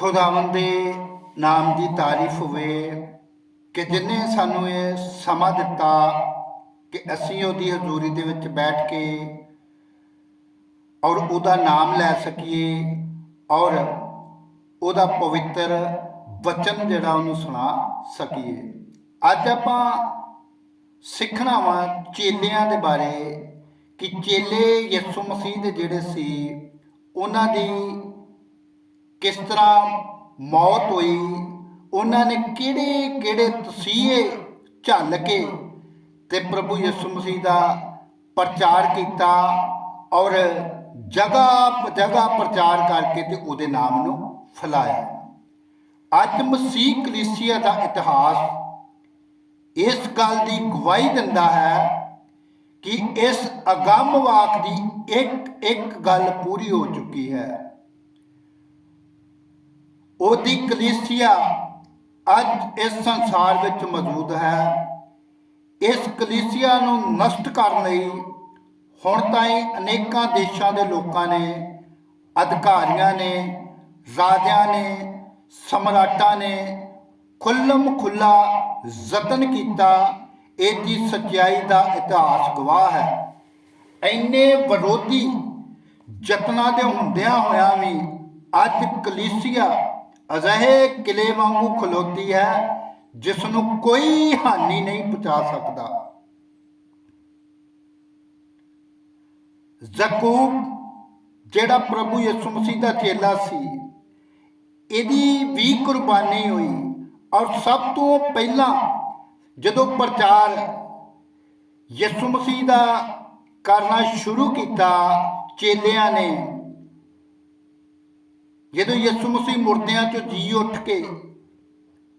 ਖੁਦਾਵੰਦ ਦੇ ਨਾਮ ਦੀ ਤਾਰੀਫ ਹੋਵੇ ਕਿ ਜਿਨੇ ਸਾਨੂੰ ਇਹ ਸਮਾਂ ਦਿੱਤਾ ਕਿ ਅਸੀਂ ਉਹਦੀ ਹਜ਼ੂਰੀ ਦੇ ਵਿੱਚ ਬੈਠ ਕੇ ਔਰ ਉਹਦਾ ਨਾਮ ਲੈ ਸਕੀਏ ਔਰ ਉਹਦਾ ਪਵਿੱਤਰ ਵਚਨ ਜਿਹੜਾ ਉਹਨੂੰ ਸੁਣਾ ਸਕੀਏ। ਅੱਜ ਆਪਾਂ ਸਿੱਖਣਾ ਵਾ ਚੇਲਿਆਂ ਦੇ ਬਾਰੇ ਕਿ ਚੇਲੇ ਯਿਸੂ ਮਸੀਹ ਦੇ ਜਿਹੜੇ ਸੀ, ਉਹਨਾਂ ਦੀ ਕਿਸ ਤਰ੍ਹਾਂ ਮੌਤ ਹੋਈ, ਉਹਨਾਂ ਨੇ ਕਿਹੜੇ ਕਿਹੜੇ ਤਸੀਹੇ ਝੱਲ ਕੇ ਤੇ ਪ੍ਰਭੂ ਯਿਸੂ ਮਸੀਹ ਦਾ ਪ੍ਰਚਾਰ ਕੀਤਾ ਔਰ ਜਗ੍ਹਾ ਜਗ੍ਹਾ ਪ੍ਰਚਾਰ ਕਰਕੇ ਤੇ ਉਹਦੇ ਨਾਮ ਨੂੰ ਫੈਲਾਇਆ। ਅੱਜ ਮਸੀਹ ਕਲੀਸਿਆ ਦਾ ਇਤਿਹਾਸ ਇਸ ਗੱਲ ਦੀ ਗਵਾਹੀ ਦਿੰਦਾ ਹੈ ਕਿ ਇਸ ਅਗੰਮ ਵਾਕ ਦੀ ਇੱਕ ਇੱਕ ਗੱਲ ਪੂਰੀ ਹੋ ਚੁੱਕੀ ਹੈ। ਉਹਦੀ ਕਲੀਸਿਆ ਅੱਜ ਇਸ ਸੰਸਾਰ ਵਿੱਚ ਮੌਜੂਦ ਹੈ। ਇਸ ਕਲੀਸਿਆ ਨੂੰ ਨਸ਼ਟ ਕਰਨ ਲਈ ਹੁਣ ਤਾਈਂ ਅਨੇਕਾਂ ਦੇਸ਼ਾਂ ਦੇ ਲੋਕਾਂ ਨੇ, ਅਧਿਕਾਰੀਆਂ ਨੇ, ਰਾਜਿਆਂ ਨੇ, ਸਮਰਾਟਾਂ ਨੇ ਖੁੱਲਮ ਖੁੱਲਾ ਯਤਨ ਕੀਤਾ। ਇਹਦੀ ਸੱਚਾਈ ਦਾ ਇਤਿਹਾਸ ਗਵਾਹ ਹੈ। ਐਨੇ ਵਿਰੋਧੀ ਯਤਨਾਂ ਦੇ ਹੁੰਦਿਆਂ ਹੋਇਆਂ ਵੀ ਅੱਜ ਕਲੀਸਿਆ ਅਜਿਹੇ ਕਿਲੇ ਵਾਂਗੂ ਖਲੋਤੀ ਹੈ ਜਿਸ ਨੂੰ ਕੋਈ ਹਾਨੀ ਨਹੀਂ ਪਹੁੰਚਾ ਸਕਦਾ। ਜ਼ਕੂਬ ਜਿਹੜਾ ਪ੍ਰਭੂ ਯਿਸੂ ਮਸੀਹ ਦਾ ਚੇਲਾ ਸੀ, ਇਹਦੀ ਵੀ ਕੁਰਬਾਨੀ ਹੋਈ ਔਰ ਸਭ ਤੋਂ ਪਹਿਲਾਂ ਜਦੋਂ ਪ੍ਰਚਾਰ ਯਿਸੂ ਮਸੀਹ ਦਾ ਕਰਨਾ ਸ਼ੁਰੂ ਕੀਤਾ, ਚੇਲਿਆਂ ਨੇ ਜਦੋਂ ਯਿਸੂ ਮਸੀਹ ਮੁਰਦਿਆਂ ਚੋਂ ਜੀ ਉੱਠ ਕੇ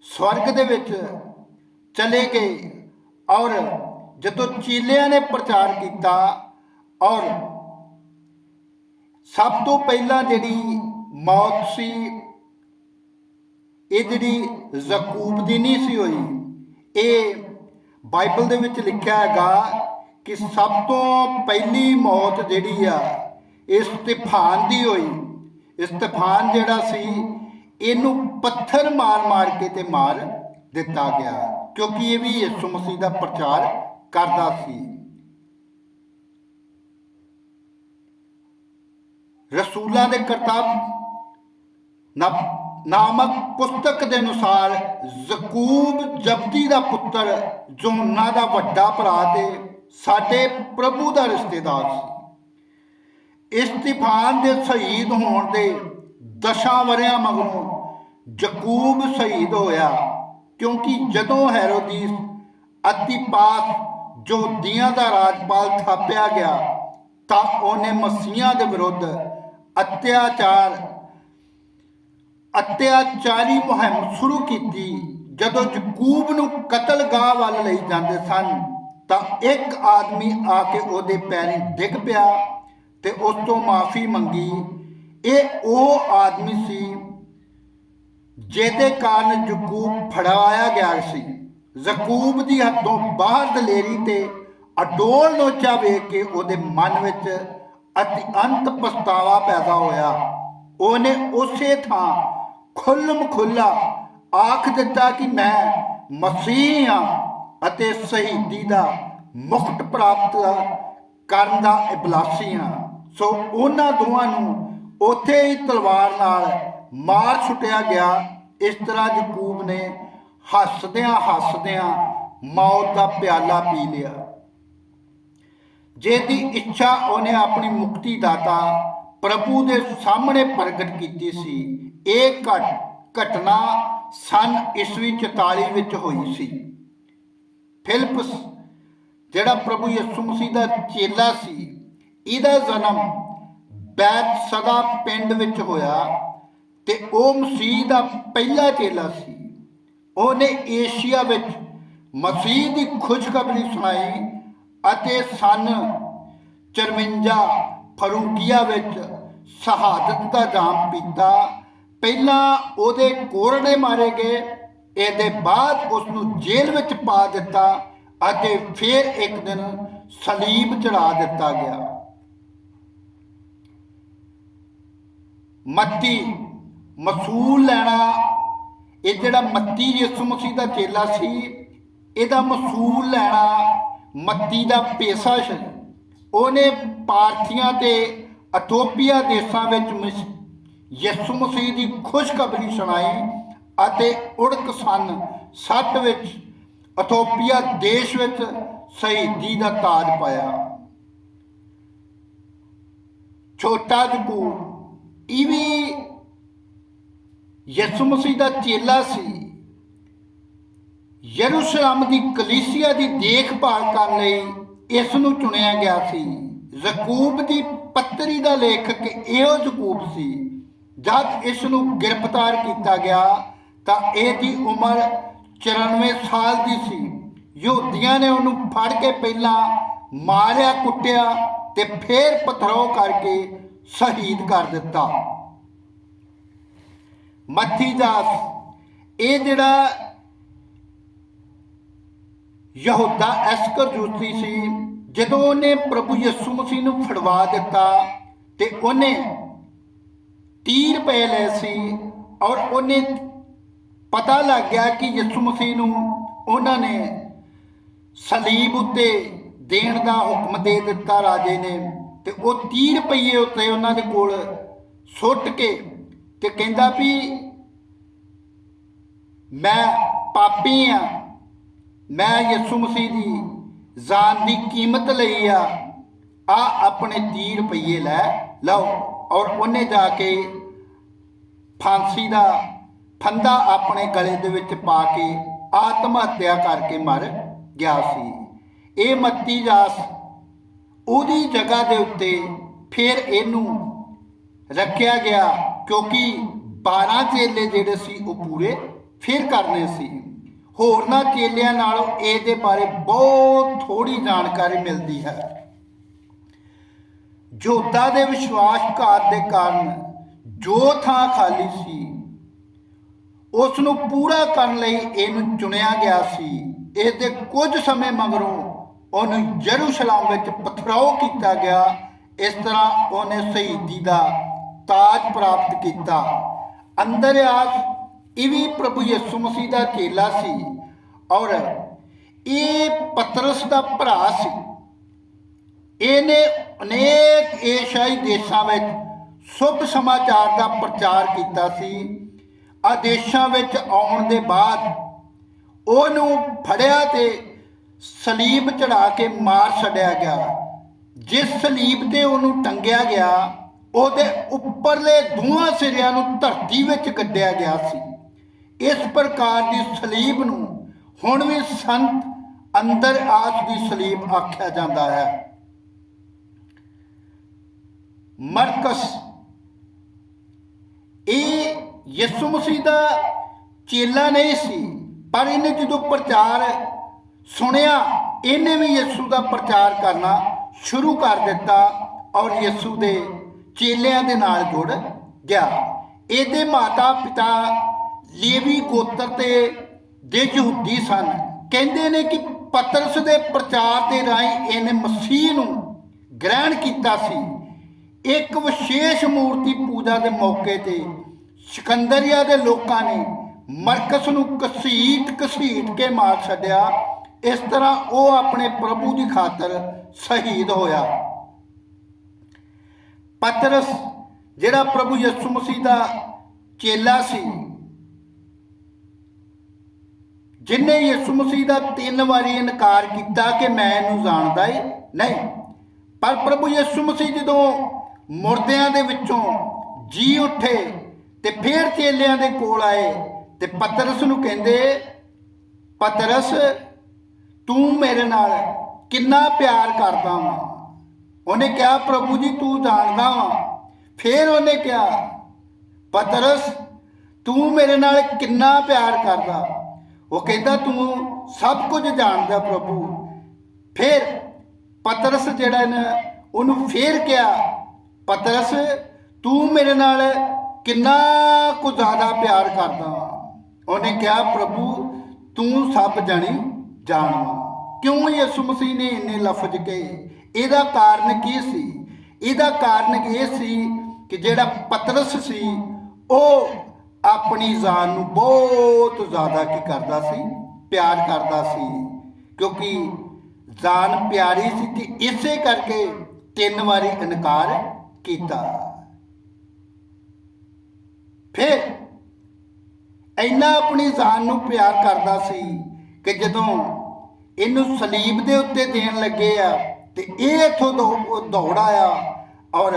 ਸਵਰਗ ਦੇ ਵਿੱਚ ਚਲੇ ਗਏ ਔਰ ਜਦੋਂ ਚੀਲਿਆਂ ਨੇ ਪ੍ਰਚਾਰ ਕੀਤਾ ਔਰ ਸਭ ਤੋਂ ਪਹਿਲਾਂ ਜਿਹੜੀ ਮੌਤ ਸੀ, ਇਹ ਜਿਹੜੀ ਜ਼ਕੂਬ ਦੀ ਨਹੀਂ ਸੀ ਹੋਈ, ਇਹ ਬਾਈਬਲ ਦੇ ਵਿੱਚ ਲਿਖਿਆ ਹੈਗਾ ਕਿ ਸਭ ਤੋਂ ਪਹਿਲੀ ਮੌਤ ਜਿਹੜੀ ਆ, ਇਸ ਤੂਫਾਨ ਦੀ ਹੋਈ। ਇਸ ਜਿਹੜਾ ਸੀ, ਇਹਨੂੰ ਪੱਥਰ ਮਾਰ-ਮਾਰ ਕੇ ਤੇ ਮਾਰ ਦਿੱਤਾ ਗਿਆ, ਕਿਉਂਕਿ ਇਹ ਵੀ ਯਿਸੂ ਮਸੀਹ ਦਾ ਪ੍ਰਚਾਰ ਕਰਦਾ ਸੀ। ਰਸੂਲਾਂ ਦੇ ਕਰਤੱਵ ਨਾਮਕ ਪੁਸਤਕ ਦੇ ਅਨੁਸਾਰ ਜ਼ਕੂਬ ਜਬਦੀ ਦਾ ਪੁੱਤਰ ਜੋਨਾ ਦਾ ਵੱਡਾ ਭਰਾ ਤੇ ਸਾਡੇ ਪ੍ਰਭੂ ਦਾ ਰਿਸ਼ਤੇਦਾਰ ਸੀ। ਇਸਤੀਫਾਨ ਦੇ ਸ਼ਹੀਦ ਹੋਣ ਦੇ ਦਸ਼ਾਂ ਵਰਿਆਂ ਮਗਰੋਂ ਜਕੂਬ ਸ਼ਹੀਦ ਹੋਇਆ, ਕਿਉਂਕਿ ਜਦੋਂ ਹੈਰੋਦੀਸ ਅਤੀਪਾਸ ਜੋ ਦੀਆਂ ਦਾ ਰਾਜਪਾਲ ਥਾਪਿਆ ਗਿਆ, ਤਾਂ ਉਹਨੇ ਮਸੀਹਾਂ ਦੇ ਵਿਰੁੱਧ ਅਤਿਆਚਾਰ, ਅਤਿਆਚਾਰੀ ਮੁਹਿੰਮ ਸ਼ੁਰੂ ਕੀਤੀ। ਜਦੋਂ ਯਕੂਬ ਨੂੰ ਕਤਲਗਾਹ ਵੱਲ ਲਈ ਜਾਂਦੇ ਸਨ, ਤਾਂ ਇੱਕ ਆਦਮੀ ਆ ਕੇ ਉਹਦੇ ਪੈਰੀਂ ਡਿੱਗ ਪਿਆ ਤੇ ਉਸ ਤੋਂ ਮਾਫੀ ਮੰਗੀ। ਇਹ ਉਹ ਆਦਮੀ ਸੀ ਜਿਹਦੇ ਕਾਰਨ ਯਕੂਬ ਫੜਾਇਆ ਗਿਆ ਸੀ। ਯਕੂਬ ਦੀ ਹੱਥੋਂ ਬਾਹਰ ਦਲੇਰੀ ਤੇ ਅਡੋਲ ਲੋਚਾ ਵੇਖ ਕੇ ਉਹਦੇ ਮਨ ਵਿੱਚ ਅਤਿ ਅੰਤ ਪਛਤਾਵਾ ਪੈਦਾ ਹੋਇਆ। ਉਹਨੇ ਉਸੇ ਥਾਂ ਖੁੱਲਮ ਖੁੱਲਾ ਆਖ ਦਿੱਤਾ ਕਿ ਮੈਂ ਮਸੀਹ ਹਾਂ ਅਤੇ ਸ਼ਹੀਦੀ ਦਾ ਮੁਕਤ ਪ੍ਰਾਪਤ ਕਰਨ ਦਾ ਇਬਲਾਸੀ ਹਾਂ। ਸੋ ਉਹਨਾਂ ਦੋਵਾਂ ਨੂੰ ਉੱਥੇ ਹੀ ਤਲਵਾਰ ਨਾਲ ਮਾਰ ਛੁੱਟਿਆ ਗਿਆ। ਇਸ ਤਰ੍ਹਾਂ ਯਕੂਬ ਨੇ ਹੱਸਦਿਆਂ ਹੱਸਦਿਆਂ ਮੌਤ ਦਾ ਪਿਆਲਾ ਪੀ ਲਿਆ। ਜਿਹਦੀ ਇੱਛਾ ਉਹਨੇ ਆਪਣੀ ਮੁਕਤੀ ਦਾਤਾ ਪ੍ਰਭੂ ਦੇ ਸਾਹਮਣੇ ਪ੍ਰਗਟ ਕੀਤੀ ਸੀ। ਇਹ ਘਟ, ਘਟਨਾ ਸਨ ਈਸਵੀ 44 ਵਿੱਚ ਹੋਈ ਸੀ। ਫਿਲਪਸ, ਜਿਹੜਾ ਪ੍ਰਭੂ ਯਿਸੂ ਮਸੀਹ ਦਾ ਚੇਲਾ ਸੀ ਇਹਦਾ ਜਨਮ ਬੈਤ ਸਦਾ ਪਿੰਡ ਵਿੱਚ ਹੋਇਆ ਤੇ ਉਹ ਮਸੀਹ ਦਾ ਪਹਿਲਾ ਚੇਲਾ ਸੀ। ਉਹਨੇ ਏਸ਼ੀਆ ਵਿੱਚ ਮਸੀਹ ਦੀ ਖੁਸ਼ਖਬਰੀ ਸੁਣਾਈ ਅਤੇ ਸਨ 54 ਫਰੂਕੀਆ ਵਿੱਚ ਸ਼ਹਾਦਤ ਦਾ ਜਾਮ ਪੀਤਾ। ਪਹਿਲਾਂ ਉਹਦੇ ਕੋਰੜੇ ਮਾਰੇ ਗਏ, ਇਹਦੇ ਬਾਅਦ ਉਸ ਨੂੰ ਜੇਲ੍ਹ ਵਿੱਚ ਪਾ ਦਿੱਤਾ ਅਤੇ ਫਿਰ ਇੱਕ ਦਿਨ ਸਲੀਬ ਚੜਾ ਦਿੱਤਾ ਗਿਆ। ਮੱਤੀ ਮਸੂਲ ਲੈਣਾ, ਇਹ ਜਿਹੜਾ ਮੱਤੀ ਯਿਸੂ ਮਸੀਹ ਦਾ ਚੇਲਾ ਸੀ, ਇਹਦਾ ਮਸੂਲ ਲੈਣਾ ਮੱਤੀ ਦਾ ਪੇਸ਼ਾ ਸੀ। ਉਹਨੇ ਪਾਰਥੀਆਂ ਤੇ ਅਥੋਪੀਆ ਦੇਸ਼ਾਂ ਵਿੱਚ ਮਿਸ- ਯਿਸੂ ਮਸੀਹ ਦੀ ਖੁਸ਼ਖਬਰੀ ਸੁਣਾਈ ਅਤੇ ਉੜਕ ਸਨ 60 ਵਿੱਚ ਅਥੋਪੀਆ ਦੇਸ਼ ਵਿੱਚ ਸ਼ਹੀਦੀ ਦਾ ਤਾਜ ਪਾਇਆ। ਛੋਟਾ ਜਕੂ ਇਹ ਵੀ ਯਿਸੂ ਮਸੀਹ ਦਾ ਚੇਲਾ ਸੀ ਯਰੂਸ਼ਲਮ ਦੀ ਕਲੀਸਿਆ ਦੀ ਦੇਖਭਾਲ ਕਰਨ ਲਈ ਇਸ ਨੂੰ ਚੁਣਿਆ ਗਿਆ ਸੀ ਯਕੂਬ ਦੀ ਪੱਤਰੀ ਦਾ ਲੇਖਕ ਇਹੋ ਯਕੂਬ ਸੀ ਜਦ ਇਸ ਨੂੰ ਗ੍ਰਿਫਤਾਰ ਕੀਤਾ ਗਿਆ ਤਾਂ ਇਹਦੀ ਉਮਰ 94 ਸਾਲ ਦੀ ਸੀ ਯਹੂਦੀਆਂ ਨੇ ਉਹਨੂੰ ਫੜ ਕੇ ਪਹਿਲਾਂ ਮਾਰਿਆ ਕੁੱਟਿਆ ਤੇ ਫੇਰ ਪਥਰਾਓ ਕਰਕੇ ਸ਼ਹੀਦ ਕਰ ਦਿੱਤਾ। ਮੱਥੀ ਦਾਸ, ਇਹ ਜਿਹੜਾ ਯਹੂਦਾ ਐਸਕਰ ਜੂਤੀ ਸੀ, ਜਦੋਂ ਉਹਨੇ ਪ੍ਰਭੂ ਯਿਸੂ ਮਸੀਹ ਨੂੰ ਫੜਵਾ ਦਿੱਤਾ ਤੇ ਉਹਨੇ ਤੀਰ ਰੁਪਏ ਲਏ ਸੀ ਔਰ ਉਹਨੇ ਪਤਾ ਲੱਗ ਗਿਆ ਕਿ ਯਿਸੂ ਮਸੀਹ ਨੂੰ ਉਹਨਾਂ ਨੇ ਸਲੀਬ ਉੱਤੇ ਦੇਣ ਦਾ ਹੁਕਮ ਦੇ ਦਿੱਤਾ ਰਾਜੇ ਨੇ। ਤੇ ਉਹ ਤੀਰ ਪਈਏ ਉੱਤੇ ਉਹਨਾਂ ਦੇ ਕੋਲ ਸੁੱਟ ਕੇ ਤੇ ਕਹਿੰਦਾ ਵੀ ਮੈਂ ਪਾਪੀ ਆ, ਮੈਂ ਯਿਸੂ ਮਸੀਹ ਦੀ ਜਾਨ ਦੀ ਕੀਮਤ ਲਈ ਆ ਆ ਆਪਣੇ ਤੀਰ ਪਈਏ ਲੈ, ਲਓ। ਔਰ ਉਹਨੇ ਜਾ ਕੇ ਫਾਂਸੀ ਦਾ ਫੰਦਾ ਆਪਣੇ ਗਲੇ ਦੇ ਵਿੱਚ ਪਾ ਕੇ ਆਤਮ ਹੱਤਿਆ ਕਰਕੇ ਮਰ ਗਿਆ ਸੀ। ਇਹ ਮੱਤੀ ਜਾਸ ਉਹਦੀ ਜਗ੍ਹਾ ਦੇ ਉੱਤੇ ਫਿਰ ਇਹਨੂੰ ਰੱਖਿਆ ਗਿਆ ਕਿਉਂਕਿ 12 ਚੇਲੇ ਜਿਹੜੇ ਸੀ ਉਹ ਪੂਰੇ ਫਿਰ ਕਰਨੇ ਸੀ। ਹੋਰਨਾਂ ਚੇਲਿਆਂ ਨਾਲੋਂ ਇਹਦੇ ਬਾਰੇ ਬਹੁਤ ਥੋੜੀ ਜਾਣਕਾਰੀ ਮਿਲਦੀ ਹੈ। ਜੋਤਾ ਦੇ ਵਿਸ਼ਵਾਸਘਾਤ ਦੇ ਕਾਰਨ ਜੋ ਥਾਂ ਖਾਲੀ ਸੀ ਉਸ ਨੂੰ ਪੂਰਾ ਕਰਨ ਲਈ ਇਹਨੂੰ ਚੁਣਿਆ ਗਿਆ ਸੀ। ਇਸ ਦੇ ਕੁਝ ਸਮੇਂ ਮਗਰੋਂ ਉਹਨੂੰ ਜਰੂਸ਼ਲਮ ਵਿੱਚ ਪਥਰਾਓ ਕੀਤਾ ਗਿਆ। ਇਸ ਤਰ੍ਹਾਂ ਉਹਨੇ ਸ਼ਹੀਦੀ ਦਾ ਤਾਜ ਪ੍ਰਾਪਤ ਕੀਤਾ। ਅੰਦਰਿਆਸ ਇਹ ਵੀ ਪ੍ਰਭੂ ਯਿਸੂ ਮਸੀਹ ਦਾ ਚੇਲਾ ਸੀ ਔਰ ਇਹ ਪਤਰਸ ਦਾ ਭਰਾ ਸੀ। ਇਹਨੇ ਅਨੇਕ ਏਸ਼ੀਆਈ ਦੇਸ਼ਾਂ ਵਿੱਚ ਸ਼ੁਭ ਸਮਾਚਾਰ ਦਾ ਪ੍ਰਚਾਰ ਕੀਤਾ ਸੀ। ਆਦੇਸ਼ਾਂ ਵਿੱਚ ਆਉਣ ਦੇ ਬਾਅਦ ਉਹਨੂੰ ਫੜਿਆ ਤੇ ਸਲੀਬ ਚੜਾ ਕੇ ਮਾਰ ਛੱਡਿਆ ਗਿਆ। ਜਿਸ ਸਲੀਬ ਤੇ ਉਹਨੂੰ ਟੰਗਿਆ ਗਿਆ, ਉਹਦੇ ਉੱਪਰਲੇ ਦੋਹਾਂ ਸਿਰਿਆਂ ਨੂੰ ਧਰਤੀ ਵਿੱਚ ਗੱਡਿਆ ਗਿਆ ਸੀ। ਇਸ ਪ੍ਰਕਾਰ ਦੀ ਸਲੀਬ ਨੂੰ ਹੁਣ ਵੀ ਸੰਤ ਅੰਦਰ ਆਸ ਦੀ ਸਲੀਬ ਆਖਿਆ ਜਾਂਦਾ ਹੈ। ਮਰਕਸ, ਇਹ ਯਿਸੂ ਮਸੀਹ ਦਾ ਚੇਲਾ ਨਹੀਂ ਸੀ, ਪਰ ਇਹਨੇ ਜਦੋਂ ਪ੍ਰਚਾਰ ਸੁਣਿਆ, ਇਹਨੇ ਵੀ ਯਿਸੂ ਦਾ ਪ੍ਰਚਾਰ ਕਰਨਾ ਸ਼ੁਰੂ ਕਰ ਦਿੱਤਾ ਔਰ ਯਿਸੂ ਦੇ ਚੇਲਿਆਂ ਦੇ ਨਾਲ ਜੁੜ ਗਿਆ। ਇਹਦੇ ਮਾਤਾ ਪਿਤਾ ਲੇਵੀ ਗੋਤਰ ਤੇ ਦੇ ਯਹੂਦੀ ਸਨ। ਕਹਿੰਦੇ ਨੇ ਕਿ ਪਤਰਸ ਦੇ ਪ੍ਰਚਾਰ ਦੇ ਰਾਹੀਂ ਇਹਨੇ ਮਸੀਹ ਨੂੰ ਗ੍ਰਹਿਣ ਕੀਤਾ ਸੀ। ਇੱਕ ਵਿਸ਼ੇਸ਼ ਮੂਰਤੀ ਪੂਜਾ ਦੇ ਮੌਕੇ ਤੇ ਸਿਕੰਦਰੀਆ ਦੇ ਲੋਕਾਂ ਨੇ ਮਰਕਸ ਨੂੰ ਕਸੀਟ ਕਸੀਟ ਕੇ ਮਾਰ ਛੱਡਿਆ। ਇਸ ਤਰ੍ਹਾਂ ਉਹ ਆਪਣੇ ਪ੍ਰਭੂ ਦੀ ਖਾਤਰ ਸ਼ਹੀਦ ਹੋਇਆ। ਪਤਰਸ, ਜਿਹੜਾ ਪ੍ਰਭੂ ਯਿਸੂ ਮਸੀਹ ਦਾ ਚੇਲਾ ਸੀ, ਜਿਨੇ ਯਿਸੂ ਮਸੀਹ ਦਾ ਤਿੰਨ ਵਾਰੀ ਇਨਕਾਰ ਕੀਤਾ ਕਿ ਮੈਂ ਇਹਨੂੰ ਜਾਣਦਾ ਹੀ ਨਹੀਂ, ਪਰ ਪ੍ਰਭੂ ਯਿਸੂ ਮਸੀਹ ਜਦੋਂ ਮੁਰਦਿਆਂ ਦੇ ਵਿੱਚੋਂ ਜੀ ਉੱਠੇ ਤੇ ਫੇਰ ਚੇਲਿਆਂ ਦੇ ਕੋਲ ਆਏ ਤੇ ਪਤਰਸ ਨੂੰ ਕਹਿੰਦੇ, ਪਤਰਸ ਤੂੰ ਮੇਰੇ ਨਾਲ ਕਿੰਨਾ ਪਿਆਰ ਕਰਦਾ ਵਾਂ। ਉਹਨੇ ਕਿਹਾ, ਪ੍ਰਭੂ ਜੀ, ਤੂੰ ਜਾਣਦਾ ਵਾਂ। ਫਿਰ ਉਹਨੇ ਕਿਹਾ, ਪਤਰਸ, ਤੂੰ ਮੇਰੇ ਨਾਲ ਕਿੰਨਾ ਪਿਆਰ ਕਰਦਾ? ਉਹ ਕਹਿੰਦਾ, ਤੂੰ ਸਭ ਕੁਝ ਜਾਣਦਾ ਪ੍ਰਭੂ। ਫਿਰ ਪਤਰਸ ਜਿਹੜਾ ਨਾ, ਉਹਨੂੰ ਫੇਰ ਕਿਹਾ, ਪਤਰਸ, ਤੂੰ ਮੇਰੇ ਨਾਲ ਕਿੰਨਾ ਕੁ ਜ਼ਿਆਦਾ ਪਿਆਰ ਕਰਦਾ ਵਾਂ? ਉਹਨੇ ਕਿਹਾ, ਪ੍ਰਭੂ, ਤੂੰ ਸਭ ਜਾਣੀ ਜਾਣਦਾ ਕਿਉਂ ਯਿਸੂ ਮਸੀਹ ਨੇ ਇੰਨੇ ਲਫ਼ਜ਼ ਕਹੇ? ਇਹਦਾ ਕਾਰਨ ਕੀ ਸੀ? ਇਹਦਾ ਕਾਰਨ ਇਹ ਸੀ ਕਿ ਜਿਹੜਾ ਪਤਰਸ ਸੀ, ਉਹ ਆਪਣੀ ਜਾਨ ਨੂੰ ਬਹੁਤ ਜ਼ਿਆਦਾ ਕੀ ਕਰਦਾ ਸੀ? ਪਿਆਰ ਕਰਦਾ ਸੀ। ਕਿਉਂਕਿ ਜਾਨ ਪਿਆਰੀ ਸੀ ਤੇ ਇਸੇ ਕਰਕੇ ਤਿੰਨ ਵਾਰੀ ਇਨਕਾਰ ਕੀਤਾ। ਫਿਰ ਇੰਨਾ ਆਪਣੀ ਜਾਨ ਨੂੰ ਪਿਆਰ ਕਰਦਾ ਸੀ ਕਿ ਜਦੋਂ ਇਹਨੂੰ ਸਲੀਬ ਦੇ ਉੱਤੇ ਦੇਣ ਲੱਗੇ ਆ ਤੇ ਇਹ ਇਥੋਂ ਦੌੜਾ ਆ ਔਰ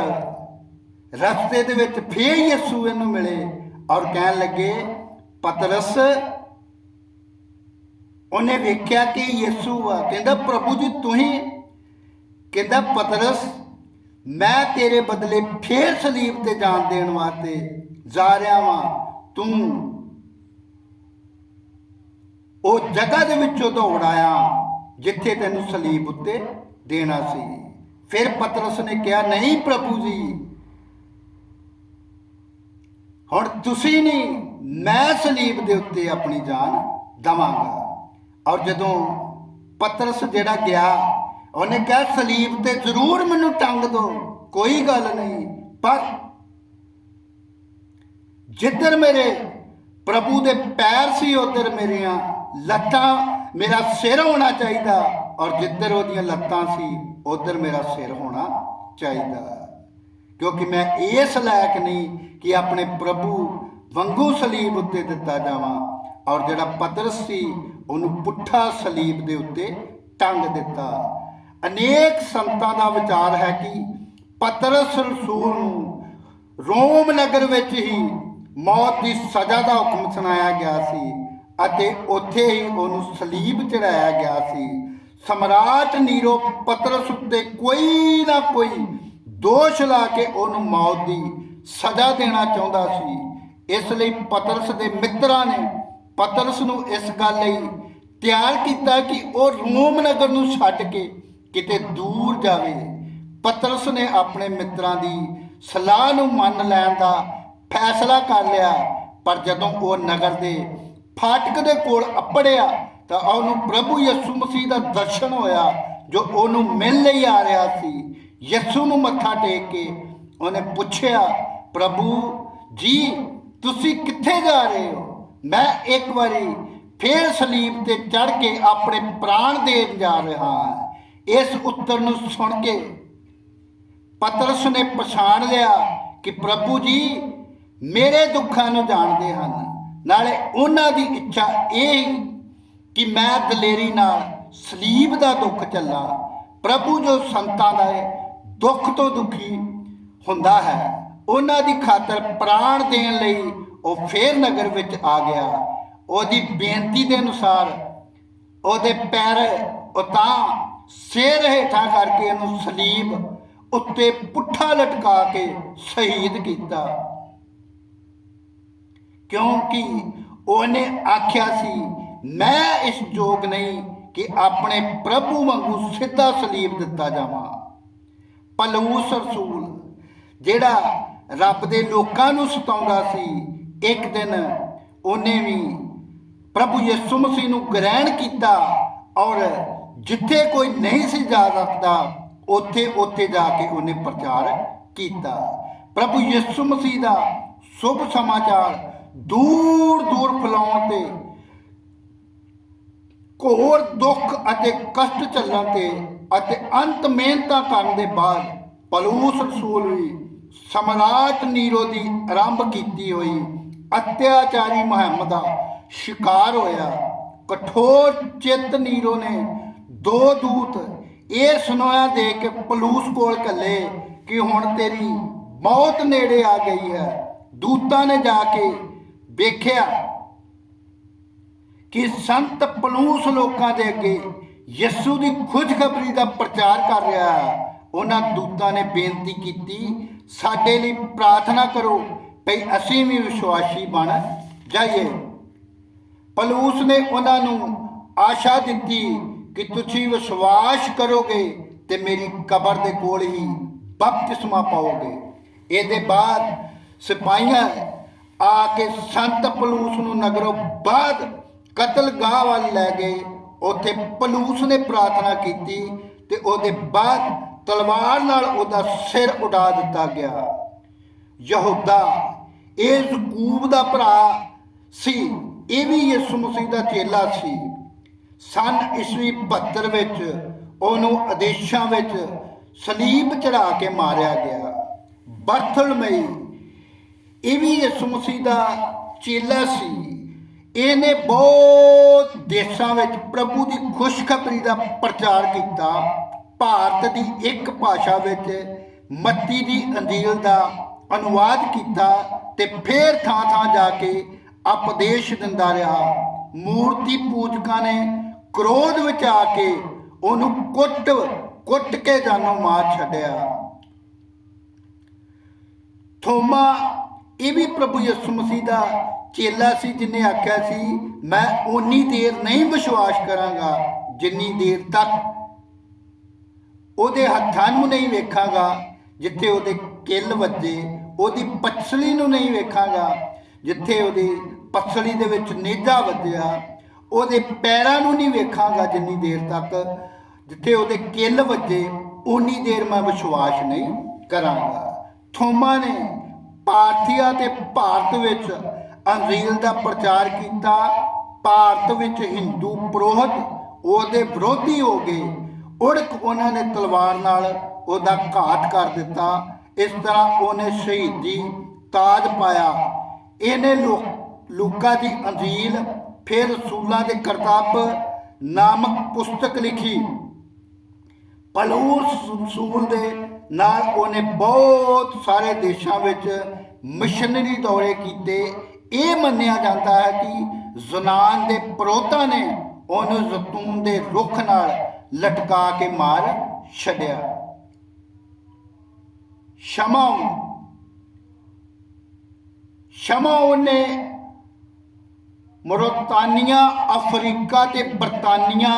ਰਸਤੇ ਦੇ ਵਿੱਚ ਫੇਰ ਯਿਸੂ ਇਹਨੂੰ ਮਿਲੇ ਔਰ ਕਹਿਣ ਲੱਗੇ, ਪਤਰਸ, ਉਹਨੇ ਵੇਖਿਆ ਕਿ ਯਿਸੂ ਆ। ਕਹਿੰਦਾ, ਪ੍ਰਭੂ ਜੀ ਤੁਸੀਂ ਕਹਿੰਦਾ, ਪਤਰਸ, ਮੈਂ ਤੇਰੇ ਬਦਲੇ ਫੇਰ ਸਲੀਬ ਤੇ ਜਾਨ ਦੇਣ ਵਾਸਤੇ ਜਾ ਰਿਹਾ ਵਾਂ। ਤੂੰ ਉਹ ਜਗ੍ਹਾ ਦੇ ਵਿੱਚੋਂ ਦੌੜ ਆਇਆ, ਜਿੱਥੇ ਤੈਨੂੰ ਸਲੀਬ ਉੱਤੇ ਦੇਣਾ ਸੀ। ਫਿਰ ਪਤਰਸ ਨੇ ਕਿਹਾ, ਨਹੀਂ ਪ੍ਰਭੂ ਜੀ, ਹੁਣ ਤੁਸੀਂ ਨਹੀਂ, ਮੈਂ ਸਲੀਬ ਦੇ ਉੱਤੇ ਆਪਣੀ ਜਾਨ ਦਵਾਂਗਾ। ਔਰ ਜਦੋਂ ਪਤਰਸ ਜਿਹੜਾ ਗਿਆ, ਉਹਨੇ ਕਿਹਾ, ਸਲੀਬ ਤੇ ਜ਼ਰੂਰ ਮੈਨੂੰ ਟੰਗ ਦੋ, ਕੋਈ ਗੱਲ ਨਹੀਂ, ਪਰ ਜਿੱਧਰ ਮੇਰੇ ਪ੍ਰਭੂ ਦੇ ਪੈਰ ਸੀ, ਉਧਰ ਮੇਰੀਆਂ ਲੱਤਾਂ ਮੇਰਾ ਸਿਰ ਹੋਣਾ ਚਾਹੀਦਾ ਔਰ ਜਿੱਧਰ ਉਹਦੀਆਂ ਲੱਤਾਂ ਸੀ, ਉਧਰ ਮੇਰਾ ਸਿਰ ਹੋਣਾ ਚਾਹੀਦਾ। ਕਿਉਂਕਿ ਮੈਂ ਇਸ ਲਾਇਕ ਨਹੀਂ ਕਿ ਆਪਣੇ ਪ੍ਰਭੂ ਵੰਗੂ ਸਲੀਬ ਉੱਤੇ ਦਿੱਤਾ ਜਾਵਾਂ ਔਰ ਜਿਹੜਾ ਪਤਰਸ ਸੀ, ਉਹਨੂੰ ਪੁੱਠਾ ਸਲੀਬ ਦੇ ਉੱਤੇ ਟੰਗ ਦਿੱਤਾ। ਅਨੇਕ ਸੰਤਾਂ ਦਾ ਵਿਚਾਰ ਹੈ ਕਿ ਪਤਰਸ ਰਸੂਲ ਨੂੰ ਰੋਮ ਨਗਰ ਵਿੱਚ ਹੀ ਮੌਤ ਦੀ ਸਜ਼ਾ ਦਾ ਹੁਕਮ ਸੁਣਾਇਆ ਗਿਆ ਸੀ। ਅਤੇ ਉੱਥੇ ਹੀ ਉਹਨੂੰ ਸਲੀਬ ਚੜਾਇਆ ਗਿਆ ਸੀ। ਸਮਰਾਟ ਨੀਰੋ ਪਤਰਸ ਉੱਤੇ ਕੋਈ ਨਾ ਕੋਈ ਦੋਸ਼ ਲਾ ਕੇ ਉਹਨੂੰ ਮੌਤ ਦੀ ਸਜ਼ਾ ਦੇਣਾ ਚਾਹੁੰਦਾ ਸੀ। ਇਸ ਲਈ ਪਤਰਸ ਦੇ ਮਿੱਤਰਾਂ ਨੇ ਪਤਰਸ ਨੂੰ ਇਸ ਗੱਲ ਲਈ ਤਿਆਰ ਕੀਤਾ ਕਿ ਉਹ ਰੋਮ ਨਗਰ ਨੂੰ ਛੱਡ ਕੇ ਕਿਤੇ ਦੂਰ ਜਾਵੇ। ਪਤਰਸ ਨੇ ਆਪਣੇ ਮਿੱਤਰਾਂ ਦੀ ਸਲਾਹ ਨੂੰ ਮੰਨ ਲੈਣ ਦਾ ਫੈਸਲਾ ਕਰ ਲਿਆ, ਪਰ ਜਦੋਂ ਉਹ ਨਗਰ ਦੇ ਫਾਟਕ ਦੇ ਕੋਲ ਅੱਪੜਿਆ ਤਾਂ ਉਹਨੂੰ ਪ੍ਰਭੂ ਯਿਸੂ ਮਸੀਹ ਦਾ ਦਰਸ਼ਨ ਹੋਇਆ, ਜੋ ਉਹਨੂੰ ਮਿਲ ਲਈ ਆ ਰਿਹਾ ਸੀ। ਯਿਸੂ ਨੂੰ ਮੱਥਾ ਟੇਕ ਕੇ ਉਹਨੇ ਪੁੱਛਿਆ, ਪ੍ਰਭੂ ਜੀ, ਤੁਸੀਂ ਕਿੱਥੇ ਜਾ ਰਹੇ ਹੋ? ਮੈਂ ਇੱਕ ਵਾਰੀ ਫੇਰ ਸਲੀਬ ਤੇ ਚੜ ਕੇ ਆਪਣੇ ਪ੍ਰਾਣ ਦੇਣ ਜਾ ਰਿਹਾ ਹਾਂ। ਇਸ ਉੱਤਰ ਨੂੰ ਸੁਣ ਕੇ ਪਤਰਸ ਨੇ ਪਛਾਣ ਲਿਆ ਕਿ ਪ੍ਰਭੂ ਜੀ, ਮੇਰੇ ਦੁੱਖਾਂ ਨੂੰ ਜਾਣਦੇ ਹਨ। ਨਾਲੇ ਉਹਨਾਂ ਦੀ ਇੱਛਾ ਇਹ ਕਿ ਮੈਂ ਦਲੇਰੀ ਨਾਲ ਸਲੀਬ ਦਾ ਦੁੱਖ ਚੱਲਾਂ ਪ੍ਰਭੂ ਜੋ ਸੰਤਾਂ ਦਾ ਦੁੱਖ ਤੋਂ ਦੁਖੀ ਹੁੰਦਾ ਹੈ, ਉਹਨਾਂ ਦੀ ਖਾਤਰ ਪ੍ਰਾਣ ਦੇਣ ਲਈ ਉਹ ਫੇਰ ਨਗਰ ਵਿੱਚ ਆ ਗਿਆ। ਉਹਦੀ ਬੇਨਤੀ ਦੇ ਅਨੁਸਾਰ ਉਹਦੇ ਪੈਰ ਉਤਾਂ ਸਿਰ ਹੇਠਾਂ ਕਰਕੇ ਉਹਨੂੰ ਸਲੀਬ ਉੱਤੇ ਪੁੱਠਾ ਲਟਕਾ ਕੇ ਸ਼ਹੀਦ ਕੀਤਾ। ਕਿਉਂਕਿ ਉਹਨੇ ਆਖਿਆ ਸੀ, ਮੈਂ ਇਸ ਯੋਗ ਨਹੀਂ ਕਿ ਆਪਣੇ ਪ੍ਰਭੂ ਵਾਂਗੂ ਸਿੱਧਾ ਸਲੀਬ ਦਿੱਤਾ ਜਾਵਾਂ। ਪਲੂਸ ਰਸੂਲ, ਜਿਹੜਾ ਰੱਬ ਦੇ ਲੋਕਾਂ ਨੂੰ ਸਤਾਉਂਦਾ ਸੀ, ਇੱਕ ਦਿਨ ਉਹਨੇ ਵੀ ਪ੍ਰਭੂ ਯਿਸੂ ਮਸੀਹ ਨੂੰ ਗ੍ਰਹਿਣ ਕੀਤਾ ਔਰ ਜਿੱਥੇ ਕੋਈ ਨਹੀਂ ਸੀ ਜਾ ਸਕਦਾ, ਉੱਥੇ ਉੱਥੇ ਜਾ ਕੇ ਉਹਨੇ ਪ੍ਰਚਾਰ ਕੀਤਾ। ਪ੍ਰਭੂ ਯਿਸੂ ਮਸੀਹ ਦਾ ਸ਼ੁਭ ਸਮਾਚਾਰ ਦੂਰ ਦੂਰ ਫੈਲਾਉਣ ਤੇ, ਘੋਰ ਦੁੱਖ ਅਤੇ ਕਸ਼ਟ ਚੱਲਣ ਤੇ ਅਤੇ ਅੰਤ ਮਿਹਨਤਾਂ ਕਰਨ ਦੇ ਬਾਅਦ ਪਲੂਸ ਰਸੂਲ ਵੀ ਸਮਰਾਟ ਨੀਰੋ ਦੀ ਆਰੰਭ ਕੀਤੀ ਹੋਈ ਅਤਿਆਚਾਰੀ ਮੁਹਿੰਮ ਦਾ ਸ਼ਿਕਾਰ ਹੋਇਆ। ਕਠੋਰ ਚਿੱਤ ਨੀਰੋ ਨੇ ਦੋ ਦੂਤ ਇਹ ਸੁਨਾਇਆ ਦੇ ਕੇ ਪਲੂਸ ਕੋਲ ਕੱਲੇ ਕਿ ਹੁਣ ਤੇਰੀ ਬਹੁਤ ਨੇੜੇ ਆ ਗਈ ਹੈ। ਦੂਤਾਂ ਨੇ ਜਾ ਕੇ ਵੇਖਿਆ ਕਿ ਸੰਤ ਪਲੂਸ ਲੋਕਾਂ ਦੇ ਅੱਗੇ ਯਿਸੂ ਦੀ ਖੁਸ਼ਖਬਰੀ ਦਾ ਪ੍ਰਚਾਰ ਕਰ ਰਿਹਾ ਹੈ। ਉਹਨਾਂ ਦੂਤਾਂ ਨੇ ਬੇਨਤੀ ਕੀਤੀ, ਸਾਡੇ ਲਈ ਪ੍ਰਾਰਥਨਾ ਕਰੋ ਭਈ ਅਸੀਂ ਵੀ ਵਿਸ਼ਵਾਸੀ ਬਣ ਜਾਈਏ। ਪਲੂਸ ਨੇ ਉਹਨਾਂ ਨੂੰ ਆਸ਼ਾ ਦਿੱਤੀ ਕਿ ਤੁਸੀਂ ਵਿਸ਼ਵਾਸ ਕਰੋਗੇ ਤੇ ਮੇਰੀ ਕਬਰ ਦੇ ਕੋਲ ਹੀ ਬਪਤਿਸਮਾ ਪਾਓਗੇ। ਇਹਦੇ ਬਾਅਦ ਸਿਪਾਹੀਆਂ ਆ ਕੇ ਸੰਤ ਪਲੂਸ ਨੂੰ ਨਗਰੋਂ ਬਾਅਦ ਕਤਲਗਾਹ ਵੱਲ ਲੈ ਗਏ। ਉੱਥੇ ਪਲੂਸ ਨੇ ਪ੍ਰਾਰਥਨਾ ਕੀਤੀ ਤੇ ਉਹਦੇ ਬਾਅਦ ਤਲਵਾਰ ਨਾਲ ਉਹਦਾ ਸਿਰ ਉਡਾ ਦਿੱਤਾ ਗਿਆ। ਯਹੂਦਾ, ਇਹ ਯਕੂਬ ਦਾ ਭਰਾ ਸੀ, ਇਹ ਵੀ ਯਿਸੂ ਮਸੀਹ ਦਾ ਚੇਲਾ ਸੀ। ਸਨ ਈਸਵੀ 72 ਵਿੱਚ ਉਹਨੂੰ ਆਦੇਸ਼ਾਂ ਵਿੱਚ ਸਲੀਬ ਚੜਾ ਕੇ ਮਾਰਿਆ ਗਿਆ। ਬਰਥਲਮਈ ਇਹ ਵੀ ਯਿਸੂ ਮਸੀਹ ਦਾ ਚੇਲਾ ਸੀ। ਇਹਨੇ ਬਹੁਤ ਦੇਸ਼ਾਂ ਵਿੱਚ ਪ੍ਰਭੂ ਦੀ ਖੁਸ਼ਖਬਰੀ ਦਾ ਪ੍ਰਚਾਰ ਕੀਤਾ। ਭਾਰਤ ਦੀ ਇੱਕ ਭਾਸ਼ਾ ਵਿੱਚ ਮੱਤੀ ਦੀ ਅੰਜੀਲ ਦਾ ਅਨੁਵਾਦ ਕੀਤਾ ਤੇ ਫੇਰ ਥਾਂ-ਥਾਂ ਜਾ ਕੇ ਉਪਦੇਸ਼ ਦਿੰਦਾ ਰਿਹਾ। ਮੂਰਤੀ ਪੂਜਕਾਂ ਨੇ ਕ੍ਰੋਧ ਵਿੱਚ ਆ ਕੇ ਉਹਨੂੰ ਕੁੱਟ ਕੁੱਟ ਕੇ ਜਾਨੋਂ ਮਾਰ ਛੱਡਿਆ। ਥੋਮਾ ਇਹ ਵੀ ਪ੍ਰਭੂ ਯਿਸੂ ਮਸੀਹ ਦਾ ਚੇਲਾ ਸੀ ਜਿਨੇ ਆਖਿਆ ਸੀ, ਮੈਂ ਓਨੀ ਦੇਰ ਨਹੀਂ ਵਿਸ਼ਵਾਸ ਕਰਾਂਗਾ ਜਿੰਨੀ ਦੇਰ ਤੱਕ ਉਹਦੇ ਹੱਥਾਂ ਨੂੰ ਨਹੀਂ ਵੇਖਾਂਗਾ, ਜਿੱਥੇ ਉਹਦੇ ਕਿੱਲ ਵੱਜੇ, ਉਹਦੀ ਪਛਲੀ ਨੂੰ ਨਹੀਂ ਵੇਖਾਂਗਾ, ਜਿੱਥੇ ਉਹਦੀ ਪਛਲੀ ਦੇ ਵਿੱਚ ਨੇਜਾ ਵੱਜਿਆ, ਉਹਦੇ ਪੈਰਾਂ ਨੂੰ ਨਹੀਂ ਵੇਖਾਂਗਾ ਜਿੰਨੀ ਦੇਰ ਤੱਕ, ਜਿੱਥੇ ਉਹਦੇ ਕਿੱਲ ਵੱਜੇ, ਓਨੀ ਦੇਰ ਮੈਂ ਵਿਸ਼ਵਾਸ ਨਹੀਂ ਕਰਾਂਗਾ। ਥੋਮਾ ਨੇ ਪਾਰਥੀਆ ਤੇ ਭਾਰਤ ਵਿੱਚ ਅੰਗਰੇਜ਼ ਦਾ ਪ੍ਰਚਾਰ ਕੀਤਾ। ਭਾਰਤ ਵਿੱਚ ਹਿੰਦੂ ਪੁਰੋਹਿਤ ਉਹਦੇ ਵਿਰੋਧੀ ਹੋ ਗਏ। ਉੜਕ ਉਹਨਾਂ ਨੇ ਤਲਵਾਰ ਨਾਲ ਉਹਦਾ ਘਾਤ ਕਰ ਦਿੱਤਾ। ਇਸ ਤਰ੍ਹਾਂ ਉਹਨੇ ਸ਼ਹੀਦੀ ਤਾਜ ਪਾਇਆ। ਇਹਨੇ ਲੋਕ ਲੂਕਾ ਦੀ ਅੰਜੀਲ ਫਿਰ ਰਸੂਲਾਂ ਦੇ ਕਰਤੱਵ ਨਾਮਕ ਪੁਸਤਕ ਲਿਖੀ। ਪਲੂਸ ਰਸੂਲ ਦੇ ਨਾਲ ਉਹਨੇ ਬਹੁਤ ਸਾਰੇ ਦੇਸ਼ਾਂ ਵਿੱਚ ਮਿਸ਼ਨਰੀ ਦੌਰੇ ਕੀਤੇ। ਇਹ ਮੰਨਿਆ ਜਾਂਦਾ ਹੈ ਕਿ ਜ਼ੁਨਾਨ ਦੇ ਪਰੋਤਾ ਨੇ ਉਹਨੂੰ ਜ਼ਤੂਨ ਦੇ ਰੁੱਖ ਨਾਲ ਲਟਕਾ ਕੇ ਮਾਰ ਛੱਡਿਆ। ਸ਼ਮਾਉਨ ਸ਼ਮਾਉਨ ਨੇ ਮੋਰਤਾਨੀਆ, ਅਫਰੀਕਾ ਤੇ ਬਰਤਾਨੀਆ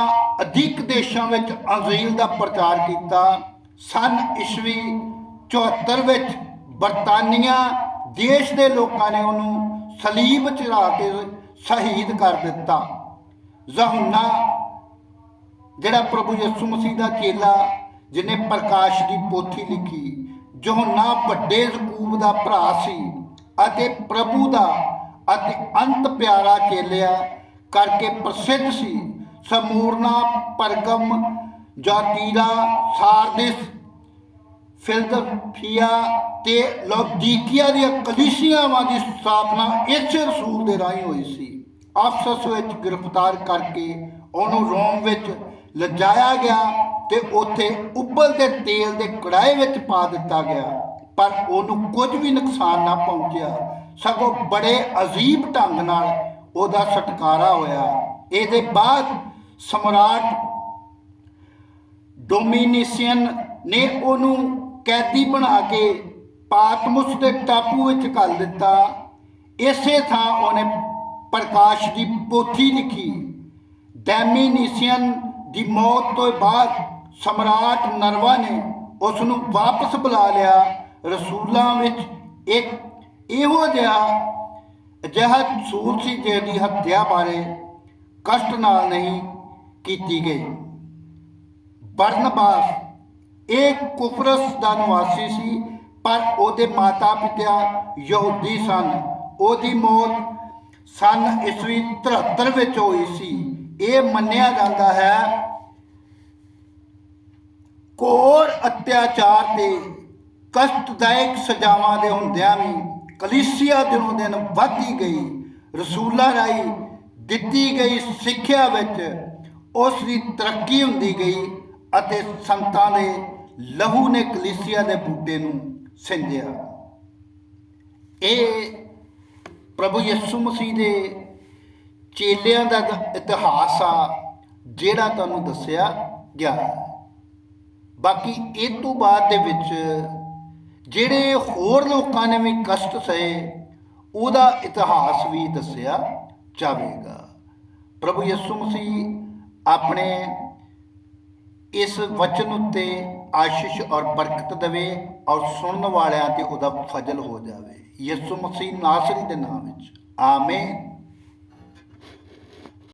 ਅਧਿਕ ਦੇਸ਼ਾਂ ਵਿੱਚ ਅੰਗਰੇਜ਼ ਦਾ ਪ੍ਰਚਾਰ ਕੀਤਾ। ਸਨ ਈਸਵੀ 74 ਵਿੱਚ ਬਰਤਾਨੀਆ ਦੇਸ਼ ਦੇ ਲੋਕਾਂ ਨੇ ਉਹਨੂੰ ਸਲੀਬ ਚੜਾ ਕੇ ਸ਼ਹੀਦ ਕਰ ਦਿੱਤਾ। ਜ਼ਹੁਨਾ, ਜਿਹੜਾ ਪ੍ਰਭੂ ਯਿਸੂ ਮਸੀਹ ਦਾ ਚੇਲਾ ਜਿਨੇ ਪ੍ਰਕਾਸ਼ ਦੀ ਪੋਥੀ ਲਿਖੀ ਯੋਹੰਨਾ ਵੱਡੇ ਯਕੂਬ ਦਾ ਭਰਾ ਸੀ ਅਤੇ ਪ੍ਰਭੂ ਦਾ ਅਤੇ ਅੰਤ ਪਿਆਰਾ ਚੇਲਿਆ ਕਰਕੇ ਪ੍ਰਸਿੱਧ ਸੀ। ਸਮੂਰਨਾ, ਪਰਗਮ ਜਾਤੀਰਾ ਸਾਰਦਿਸ ਫਿਲਦਲਫੀਆ ਤੇ ਲੌਦੀਕੀਆ ਦੀਆਂ ਕਲੀਸਿਆਵਾਂ ਦੀ ਸਥਾਪਨਾ ਇਸੇ ਰਸੂਲ ਦੇ ਰਾਹੀਂ ਹੋਈ ਸੀ। ਅਫਸਸ ਵਿੱਚ ਗ੍ਰਿਫਤਾਰ ਕਰਕੇ ਉਹਨੂੰ ਰੋਮ ਵਿੱਚ ਲਿਜਾਇਆ ਗਿਆ ਤੇ ਉੱਥੇ ਉਬਲਦੇ ਤੇਲ ਦੇ ਕੜਾਏ ਵਿੱਚ ਪਾ ਦਿੱਤਾ ਗਿਆ। ਪਰ ਉਹਨੂੰ ਕੁਝ ਵੀ ਨੁਕਸਾਨ ਨਾ ਪਹੁੰਚਿਆ। ਸਗੋਂ ਬੜੇ ਅਜੀਬ ਢੰਗ ਨਾਲ ਉਹਦਾ ਛੁਟਕਾਰਾ ਹੋਇਆ। ਇਹਦੇ ਬਾਅਦ ਸਮਰਾਟ ਡੋਮੀਨੀਸ਼ੀਅਨ ਨੇ ਉਹਨੂੰ ਕੈਦੀ ਬਣਾ ਕੇ ਪਾਤਮੁਸ ਦੇ ਟਾਪੂ ਵਿੱਚ ਘੱਲ ਦਿੱਤਾ। ਇਸੇ ਥਾਂ ਉਹਨੇ ਪ੍ਰਕਾਸ਼ ਦੀ ਪੋਥੀ ਲਿਖੀ। ਡੈਮੀਨੀਸੀਅਨ ਦੀ ਮੌਤ ਤੋਂ ਬਾਅਦ ਸਮਰਾਟ ਨਰਵਾ ਨੇ ਉਸ ਨੂੰ ਵਾਪਸ ਬੁਲਾ ਲਿਆ। ਰਸੂਲਾਂ ਵਿੱਚ ਇੱਕ ਇਹੋ ਜਿਹਾ ਅਜਿਹਾ ਸੂਰ ਸੀ ਜਿਹਦੀ ਹੱਤਿਆ ਬਾਰੇ ਕਸ਼ਟ ਨਾਲ ਨਹੀਂ ਕੀਤੀ ਗਈ। ਬਰਨਬਾਸ, ਇਹ ਕੁਫਰਸ ਦਾ ਨਿਵਾਸੀ ਸੀ, ਪਰ ਉਹਦੇ ਮਾਤਾ ਪਿਤਾ ਯਹੂਦੀ ਸਨ। ਉਹਦੀ ਮੌਤ ਸਨ ਈਸਵੀ 73 ਵਿੱਚ ਹੋਈ ਸੀ। ਇਹ ਮੰਨਿਆ ਜਾਂਦਾ ਹੈ ਕੋਰ ਅਤਿਆਚਾਰ ਤੇ ਕਸ਼ਟਦਾਇਕ ਸਜ਼ਾਵਾਂ ਦੇ ਹੁੰਦਿਆਂ ਵੀ ਕਲੀਸਿਆ ਦਿਨੋਂ ਦਿਨ ਵੱਧਦੀ ਗਈ, ਰਸੂਲਾਂ ਰਾਹੀਂ ਦਿੱਤੀ ਗਈ ਸਿੱਖਿਆ ਵਿੱਚ ਉਸ ਦੀ ਤਰੱਕੀ ਹੁੰਦੀ ਗਈ। ਅਤੇ ਸੰਤਾਂ ਦੇ ਲਹੂ ਨੇ ਕਲੀਸਿਆ ਦੇ ਬੂਟੇ ਨੂੰ ਸਿੰਜਿਆ ਇਹ ਪ੍ਰਭੂ ਯਿਸੂ ਮਸੀਹ ਦੇ ਚੇਲਿਆਂ ਦਾ ਦ- ਇਤਿਹਾਸ ਆ, ਜਿਹੜਾ ਤੁਹਾਨੂੰ ਦੱਸਿਆ ਗਿਆ ਹੈ। ਬਾਕੀ ਇਹ ਤੋਂ ਬਾਅਦ ਦੇ ਵਿੱਚ ਜਿਹੜੇ ਹੋਰ ਲੋਕਾਂ ਨੇ ਵੀ ਕਸ਼ਟ ਸਹੇ, ਉਹਦਾ ਇਤਿਹਾਸ ਵੀ ਦੱਸਿਆ ਜਾਵੇਗਾ ਪ੍ਰਭੂ ਯਿਸੂ ਮਸੀਹ ਆਪਣੇ ਇਸ ਵਚਨ ਉੱਤੇ ਆਸ਼ੀਸ਼ ਔਰ ਬਰਕਤ ਦੇਵੇ ਔਰ ਸੁਣਨ ਵਾਲਿਆਂ ਤੇ ਉਹਦਾ ਫਜ਼ਲ ਹੋ ਜਾਵੇ। ਯਿਸੂ ਮਸੀਹ ਨਾਸਰੀ ਦੇ ਨਾਮ ਵਿੱਚ। ਆਮੀਨ।